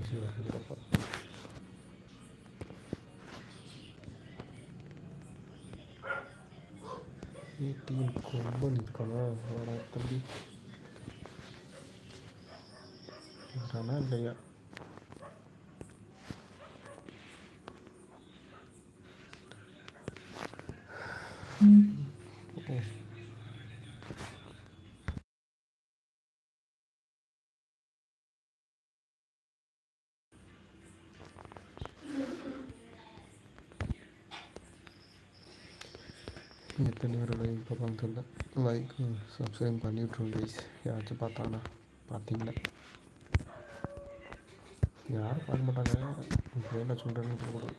Network issue ATM கொம்பன் இருக்கானா தம்பி. வரானா இல்லையா? எத்தனை பேர் லைக் பார்ப்பாங்க தெரியல லைக் சப்ஸ்கிரைப் பண்ணி விட்ருங்க கைஸ் யாராச்சும் பார்த்தாங்கன்னா பார்த்தீங்களா யாரும் பார்க்க மாட்டாங்க. இப்போ என்ன சொல்கிறேன்னு சொல்லக்கூடாது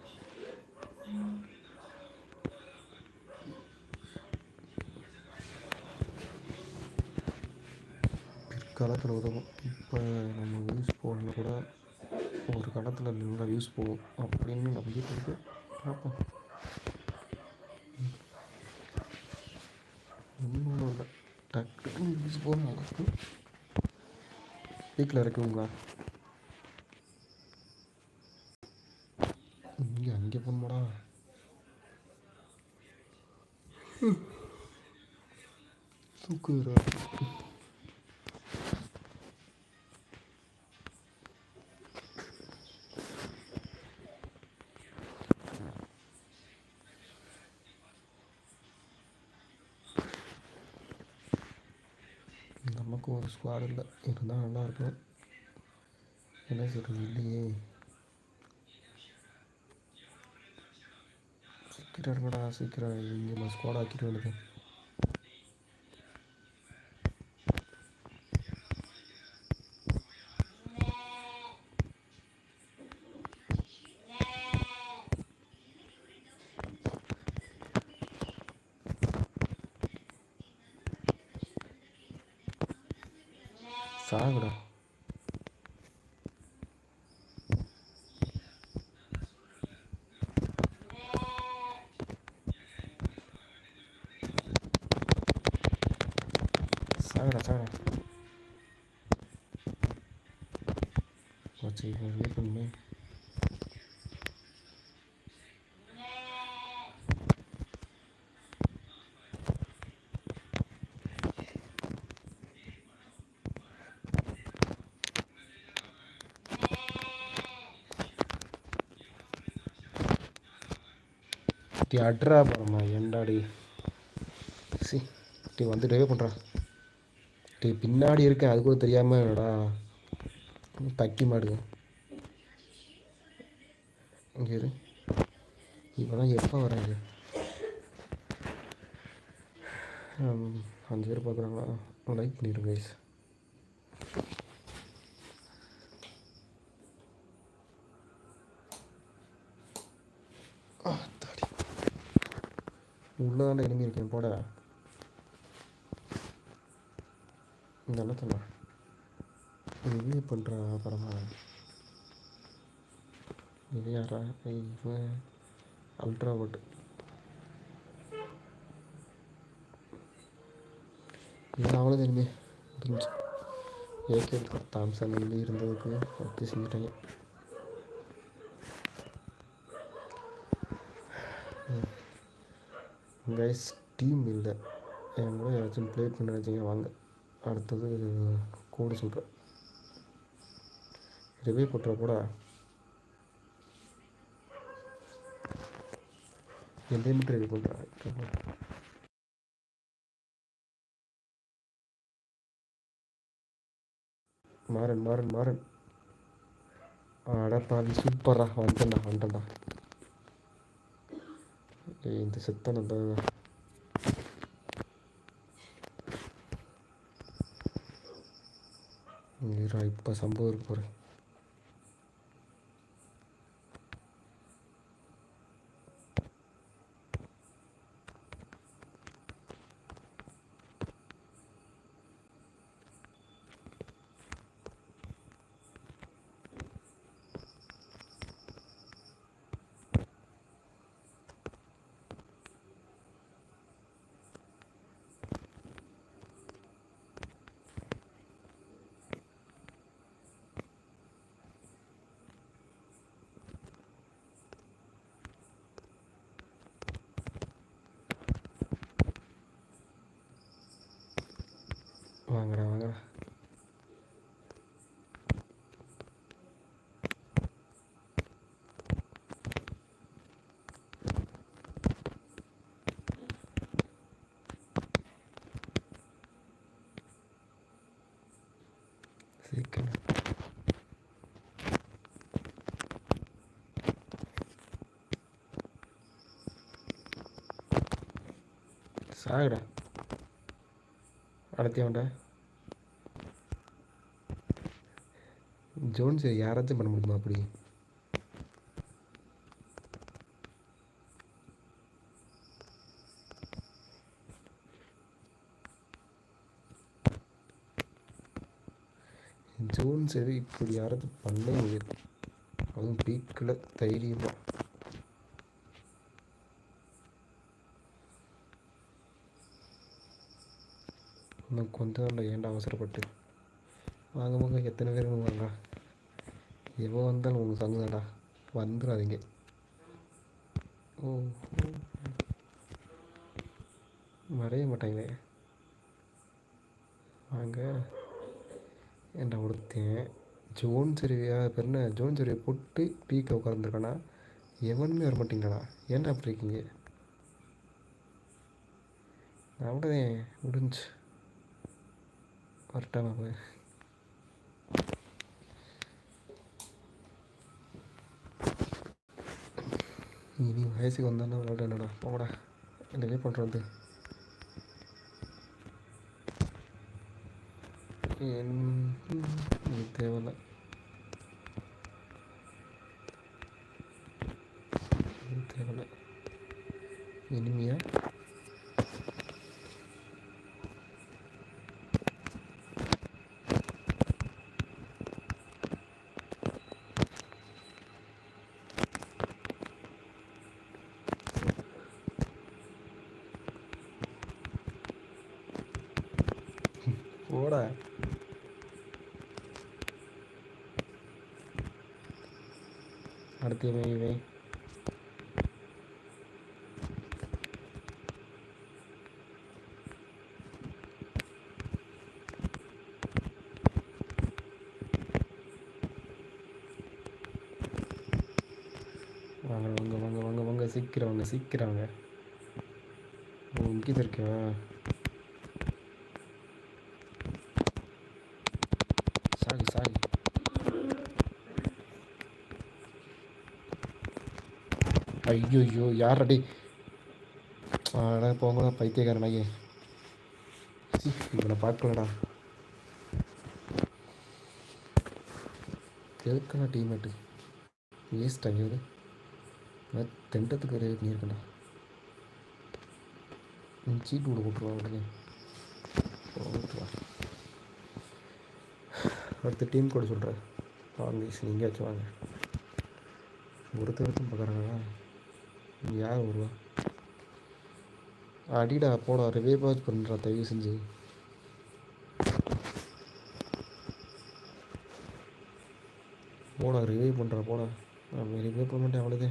பிற்காலத்தில் உதவும். இப்போ நம்ம வியூஸ் போகணும் கூட ஒரு காலத்தில் நல்லா வியூஸ் போகும். அப்படின்னு நம்பிக்கை இருக்கு பார்ப்போம் ஒன்றும் இல்லை டக்குன்னு வியூஸ் போகணும் அளவுக்கு வீட்டில் இருக்குங்களா இங்கே அங்கே போகணுமாடா தூக்குறா ஸ்குவாட் இல்லை இருந்தால் நல்லா இருக்கும் என்ன சொல்கிறது இல்லையே. சீக்கிரம் இருக்கடா சீக்கிரம் இங்கே நான் ஸ்குவாட் ஆக்கிட்டு வருது சாகுடா. சாகுடா சாகுடா. வச்சு குட்டி அட்ரா போகிறோமா ஏண்டாடி சி டி வந்துட்டே பண்ணுறா டீ பின்னாடி இருக்கேன் அது கூட தெரியாமல் என்னடா? தக்கி மாடுங்க இங்கே இரு. இப்போலாம் எப்போ வராங்க அஞ்சு பேர் பார்க்குறாங்களா லைக் பண்ணிடுங்க கைஸ் உள்ளதாண்ட போட. இந்த என்ன இது பண்ணுற படமா இது யாரா? இவன் அல்ட்ரா ஓட்டு இது அவ்வளோ தெரியுமே முடிஞ்சு ஏகே தாம்சன் இருந்ததுக்கு வச்சு செஞ்சுட்டாங்க. கைஸ் டீம் இல்லை. என் கூட யாராச்சும் ப்ளே பண்ண வச்சிங்க வாங்க. அடுத்தது கோடு சொல்கிறேன் ரிவ்யூ போட்டுற கூட. எந்த மட்டும் ரிவ்யூ பண்ணுறேன் மாறன் மாறன் மாறன். அடப்பாவி சூப்பரா வந்துட்டேன்டா வந்துட்டேன்டா இந்த செத்தனை தான் இப்போ சம்பவம் இருக்கு வாங்கடா வாங்கடா. சீக்கிரம். சாகுடா. அடத்தியவன்டா ஜோன்ஸ் யாராச்சும் பண்ண முடியுமா அப்படி? ஜோன் சரி இப்படி யாராச்சும் பண்ண முடியாது. அதுவும் பீக்கில் தைரியமாக இன்னும் கொஞ்சம் இல்லை ஏன்டா அவசரப்பட்டு? வாங்க வாங்க எத்தனை பேர் வாங்க எவன் வந்தாலும் உங்களுக்கு சங்குதாடா வந்துடாதீங்க ஓ வரைய மாட்டாங்களே. வாங்க. என்ன ஒருத்தன் ஜோன் சரிவியா பேர் என்ன? ஜோன் சரிவை போட்டு பீக்க உட்காந்துருக்கானா எவனுமே வர மாட்டீங்களாடா ஏன்டா அப்படி இருக்கீங்க? அவ்வளோதான் முடிஞ்சு வரட்டாமா போய் இனி வயசுக்கு வந்தானே விளாட என்னடா போடா. என்னவே பண்ணுறது இது தேவையில்லை. இது தேவையில்ல. இனிமையா போடா அடுத்து இவன் வாங்க வாங்க வாங்க வாங்க வாங்க. சீக்கிரம் வாங்க சீக்கிரம் வாங்க. ஓ இருக்கேன் தான் இருக்கா சாகு சாகு ஐயோ யார் அடி ஆடா போங்கடா பைத்தியக்காரனாயே இவனை பார்க்கலடா எதுக்கடா டீமேட்டு வேஸ்ட் ஆகியது நான் தெண்டத்துக்கு ஒரு நீ இருக்கண்டா நீ சீட்டு விட போட்டுருவா உடனே போட்டுருவா அடுத்த டீம் கூட சொல்கிறேன் வாங்க எங்கேயாச்சும் வாங்க ஒருத்தர் ஒருத்தர் பார்க்குறாங்களா யார் வருவா? அடிடா போடா ரிவே பாத் பண்ணுறா தயவு செஞ்சு. போடா ரிவே பண்ணுறா போடா. நான் ரிவே பண்ண மாட்டேன் அவ்வளோதே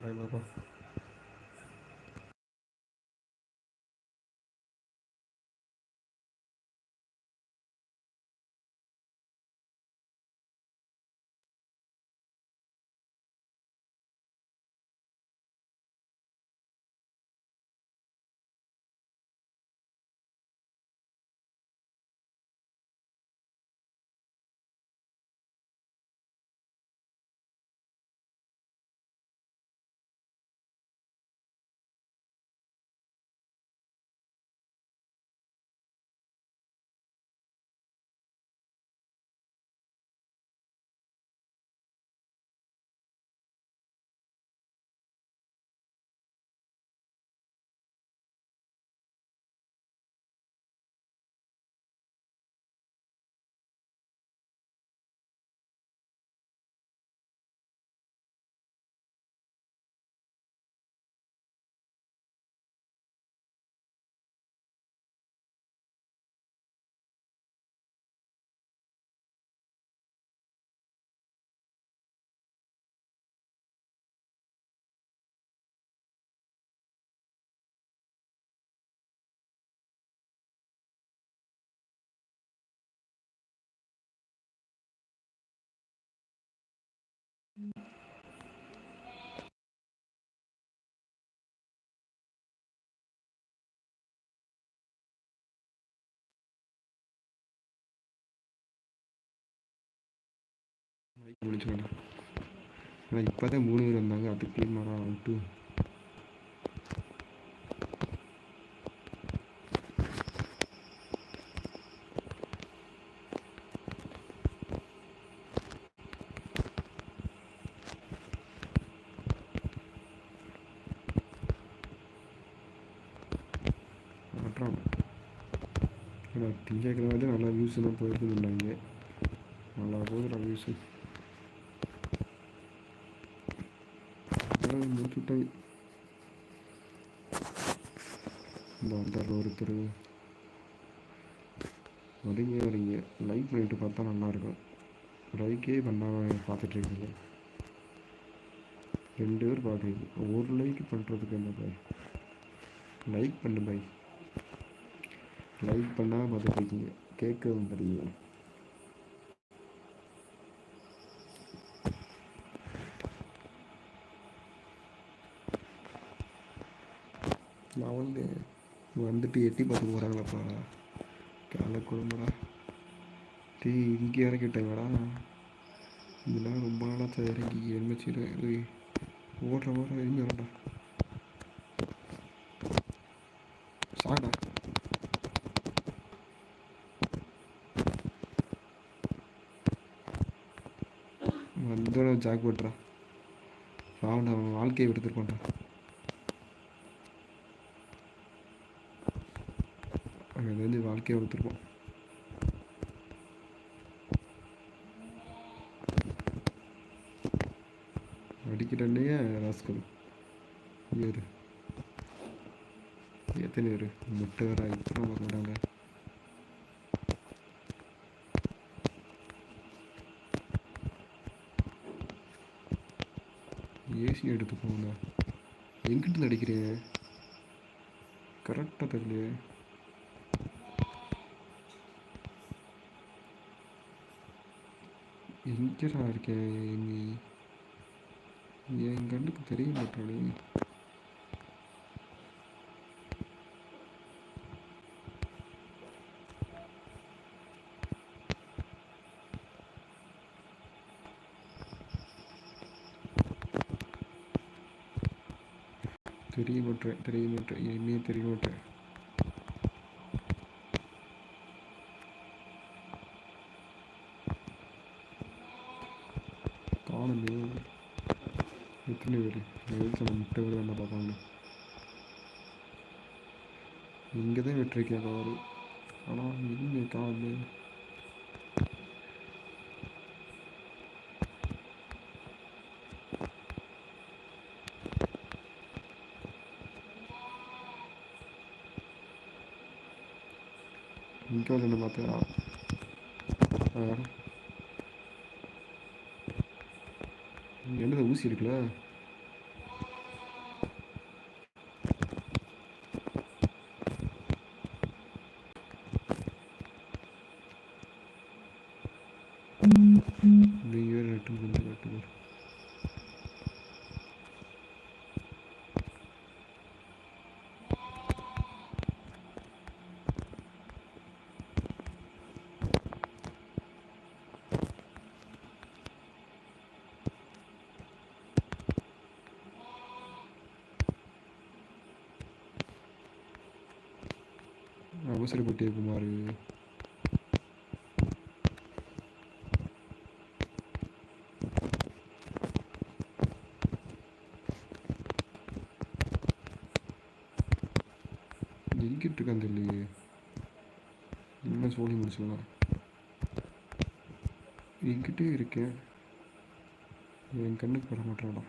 பாய் பாப்பா முடிச்சுக்கோண்ணா ஆனால் இப்போ தான் மூணு பேர் வந்தாங்க. அதுக்கு மரம் விட்டு திங்கக்கிழமை வந்து நல்லா வியூஸ் எல்லாம் போயிருக்குன்னு நல்லா போகுதுடா வியூஸு முடிச்சுட்டாங்க இந்த வந்தார் ஒருத்தர். வரீங்க வரீங்க. லைக் பண்ணிட்டு பார்த்தா நல்லாயிருக்கும் லைக்கே பண்ணாமல் பார்த்துட்ருக்கீங்க ரெண்டு பேர் பார்க்குறீங்க. ஒரு லைக் பண்ணுறதுக்கு என்ன பாய்? லைக் பண்ணு பாய். லைக் பண்ணால் பார்த்துட்ருக்கீங்க கேட்கவும் தெரியுங்க நான் வந்து வந்துட்டு எட்டி பார்த்து போகிறாங்களாப்பா காலை குடும்படா டீ இங்கே இறக்கிட்டேங்கடா. இதெல்லாம் ரொம்ப நாளாக இறங்கி எண்மச்சிடு ஓடுற ஓடுற எரிஞ்சு வரடா சாடா வந்தோட ஜாக் போட்டுறா அவன் அவன் வாழ்க்கையை எடுத்துருப்பான்டா அங்கே வந்து வாழ்க்கையை கொடுத்துருப்போம் அடிக்கிறன்னே ராஸ்கல் ஏறு. எத்தனை ஏறு முட்டை வேற இப்போ பார்க்க மாட்டாங்க. ஏசி எடுத்து போங்க. எங்கிட்ட அடிக்கிறேன் கரெக்டாக தெரியல எங்கடா இருக்கேன் நீ? என் கண்ணுக்கு தெரிய மாட்டானே தெரிய மாட்டேன் தெரிய மாட்டேன் என்னையே தெரிய காணுமே. எத்தனை பேர்? எதுக்கு நம்ம முட்டை என்ன பார்ப்பாங்க. இங்கே தான் விட்டுருக்கேன் இங்கே வந்து பார்த்துக்கலாம் என்னது ஊசி இருக்குல்ல? நீங்கள் வேறு நட்டு வந்து நட்டு அவசரப்பட்டே குமார் எங்கிட்டு இருக்கான்னு தெரியலையே. என்ன சோழி முடிச்சுக்கலாம். என்கிட்டே இருக்கேன். என் கண்ணுக்கு பட மாட்டேன்டா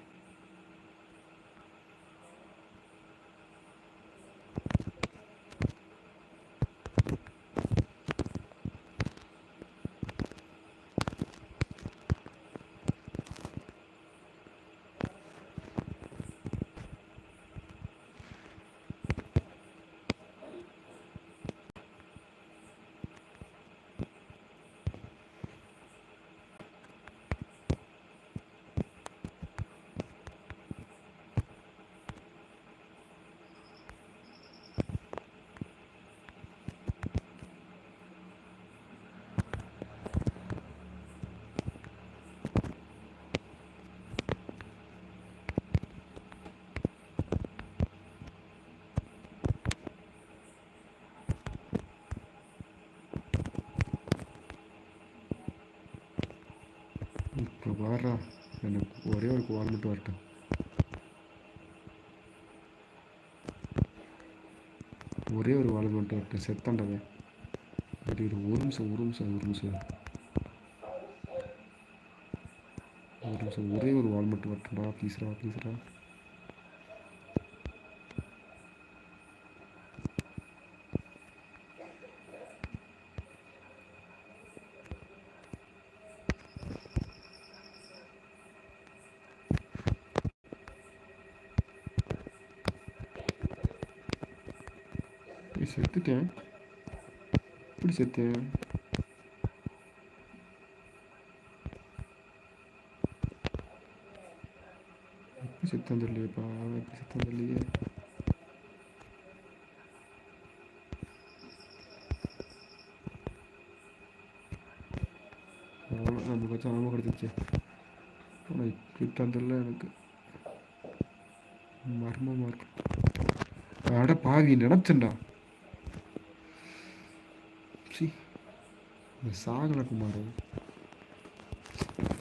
இப்போ எனக்கு ஒரே ஒரு வால் மட்டும் வரட்டும். ஒரே ஒரு வாழ் மட்டும் வரட்டும். செத்தாண்டவே அப்படி ஒரு ஒரு நிமிஷம் ஒரு நிமிஷம் ஒரு நிமிஷம். ஒரு நிமிஷம். ஒரே ஒரு வாழ் மட்டும் வரட்டும்டா. ப்ளீஸ்ரா ப்ளீஸ்ரா எப்படி செத்தேன் எப்படி செத்தேன் தெரியலையேப்பா எப்படி செத்தேன் தெரியலையே. அவ்வளோ நமக்கு வச்சு ஆமாம் ஆனால் இப்படி தெரியல எனக்கு. மர்மமாக இருக்கு. அட பாவி நினச்சேன்டா சி இந்த சாகலை குமார்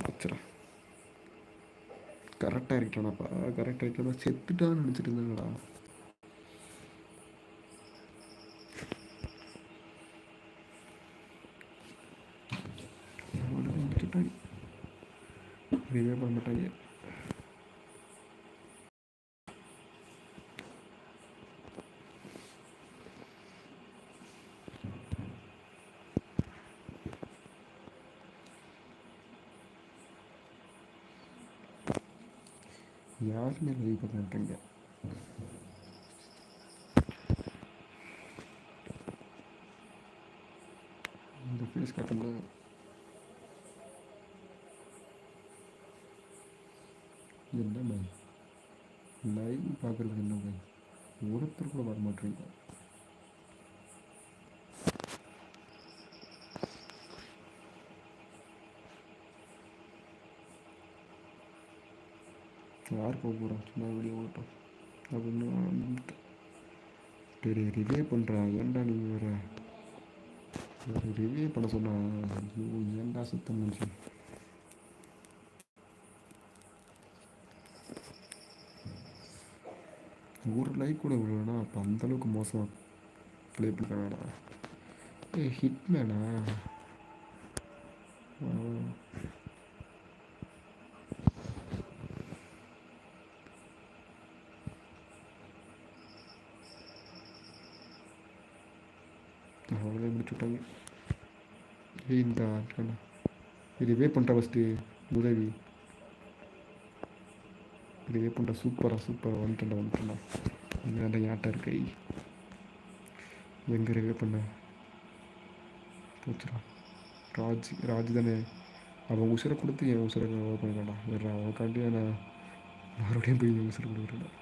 வச்சுடா கரெக்டாக இருக்கட்டானாப்பா கரெக்டாக இருக்கட்டா செத்துட்டான்னு நினச்சிட்டு இருந்தாங்கடா அவனுக்கு முடிச்சுட்டாங்க இதுவே பண்ண மாட்டாங்க யாருமே லைவ் பண்ண மாட்டேங்க இந்த ஃபேஸ் காட்டல என்ன பாய் லைவ் பார்க்குறதுக்கு என்ன பாய் ஒருத்தர் கூட வர மாட்டேங்க யார் போக போகிறோம் சும்மா வீடியோ ஓட்டும் அப்படின்னு சரி ரிவே பண்ணுறா ஏன்டா நீ வேற? ஒரு ரிவே பண்ண சொன்னா ஐயோ ஏன்டா சுத்தம் மனுஷன் ஒரு லைக் கூட விடலனா அப்போ அந்தளவுக்கு மோசமாக ப்ளே பண்ணுறாடா ஏ ஹிட்மேனா அவ்வளோதான் இந்த இதுவே பண்ணுற ஃபஸ்ட்டு உதவி. இதுவே பண்ணுற சூப்பராக சூப்பராக வந்துட்டா வந்துட்டா இங்கே ஆட்டம் இருக்கை? எங்கே ரிவே பண்ண? போச்சுடா. ராஜ் ராஜ் தானே. அவன் உசுரை கொடுத்து என் உசுரை பண்ணிடலாம் வேறு அவன் அவனுக்காண்டி நான் மறுபடியும் போய் உசுரை கொடுக்குறேன்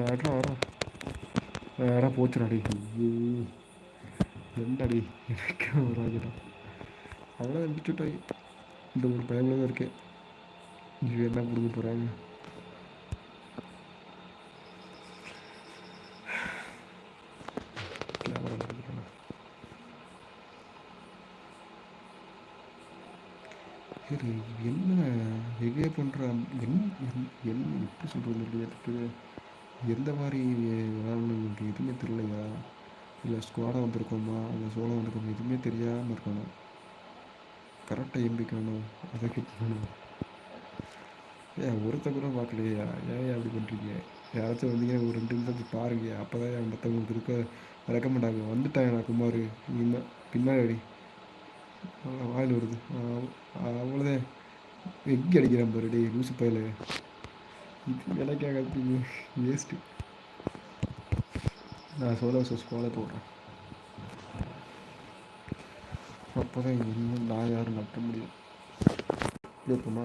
வேடா வரா வேற போச்சுடாடி ஐயோ ரெண்டாடி எனக்கு ஒரு ஆகுடா அவ்வளோ முடிச்சுட்டாய் இந்த ஒரு பயமில் தான் இருக்கேன் இது என்ன கொடுக்க போகிறாங்க சரி என்ன எங்கே பண்ணுற என் என்- என்ன எப்படி சொல்கிறது இல்லையாத்துக்கு எந்த மாதிரி விளாட்ணும் எனக்கு எதுவுமே தெரியலையா? இல்லை ஸ்குவாடாக வந்திருக்கோமா? இல்லை சோளம் வந்திருக்கோமா? எதுவுமே தெரியாமல் இருக்கணும். கரெக்டாக எம்பிக்கணும் அதை கேட்கணும் ஏன் ஒருத்த கூட பார்க்கலையா. ஏன் அப்படி பண்ணுறீங்க யாராச்சும் வந்தீங்க ஒரு ரெண்டு நிமிஷம் பாருங்க. அப்போ தான் மற்றவங்களுக்கு இருக்க ரெக்கமெண்ட் ஆகும் வந்துட்டாங்க நான் குமார். இன்னும் பின்னாடி அடி. வாயில் வருது. அவ்வளோதான் எக் அடிக்கிறேன் பாருடி லூசு பயில. இது எனக்காக வேஸ்ட்டு நான் சோலோ சோஸ் கோலை போடுறேன். அப்போ தான் இன்னும் நான் யாரும் நட்ட முடியும். இருக்குமா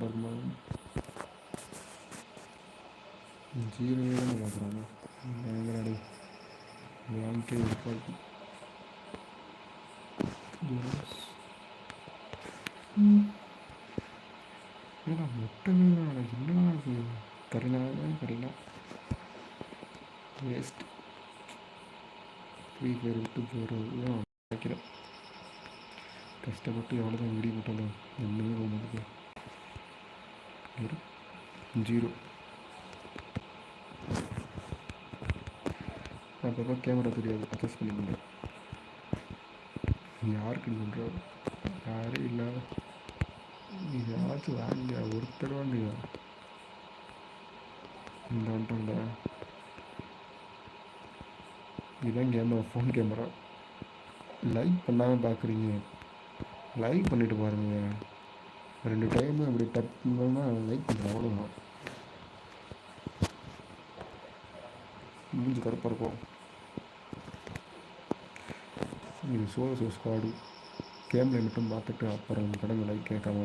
பாருமா. ஜீரோ தான் பார்க்குறாங்க எங்கடாடி வாழ்க்கை இருப்பாது ஏன்னா முட்டை மீனோட என்னடா அது கருணாவே தெரியல வேஸ்ட் ஃப்ரீ ஃபயர் விட்டு போகிறது தான் நினைக்கிறேன் கஷ்டப்பட்டு எவ்வளோ தான் வீடியோ போட்டாலும் ஒன்றுமே போக மாட்டேங்குது ஒரு ஜீரோ. அப்பப்போ கேமரா தெரியாது. அட்ஜஸ்ட் பண்ணிக்கோங்க. யாருக்கு நீ யாரும் இல்லாத யாராச்சும் வாங்க ஒருத்தர் வாங்க இந்த வந்துட்டோம்ல இதுதான் கேமரா ஃபோன் கேமரா. லைக் பண்ணாமல் பார்க்குறீங்க லைக் பண்ணிட்டு பாருங்க. ரெண்டு டைம் அப்படி டச் பண்ணோம்னா லைக் பண்ணுறேன் அவ்வளோதான் மூஞ்சி கருப்பாக இருக்கும். இது சோழ சோ ஸ்குவாடு கேமில் மட்டும் பார்த்துட்டு அப்புறம் கடமை லைக் கேட்காம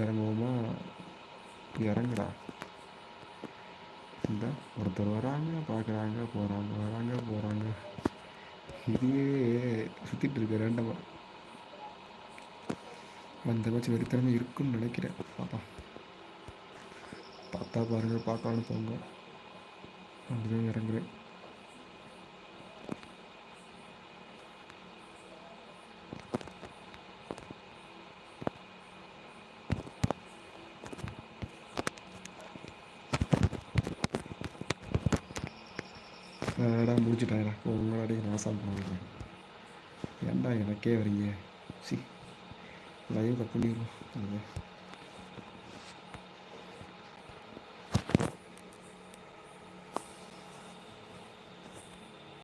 இறங்குவோமா? இறங்குடா. இந்த ஒருத்தர் வராங்க பார்க்குறாங்க போகிறாங்க வராங்க போகிறாங்க இதுவே சுற்றிட்டு இருக்க ரேண்டமாக அந்த வச்சு வெறித்தனமே இருக்குன்னு நினைக்கிறேன். பார்ப்போம் பார்த்தா பாருங்க பார்க்கலான்னு போங்க அப்படிதான் இறங்குறேன் ஏடா முடிச்சுட்டாங்கடா உங்களாடி நாசம் பண்ணுங்க ஏன்டா எனக்கே வரீங்க சி. லைவ் கட் பண்ணிடுவோம் அது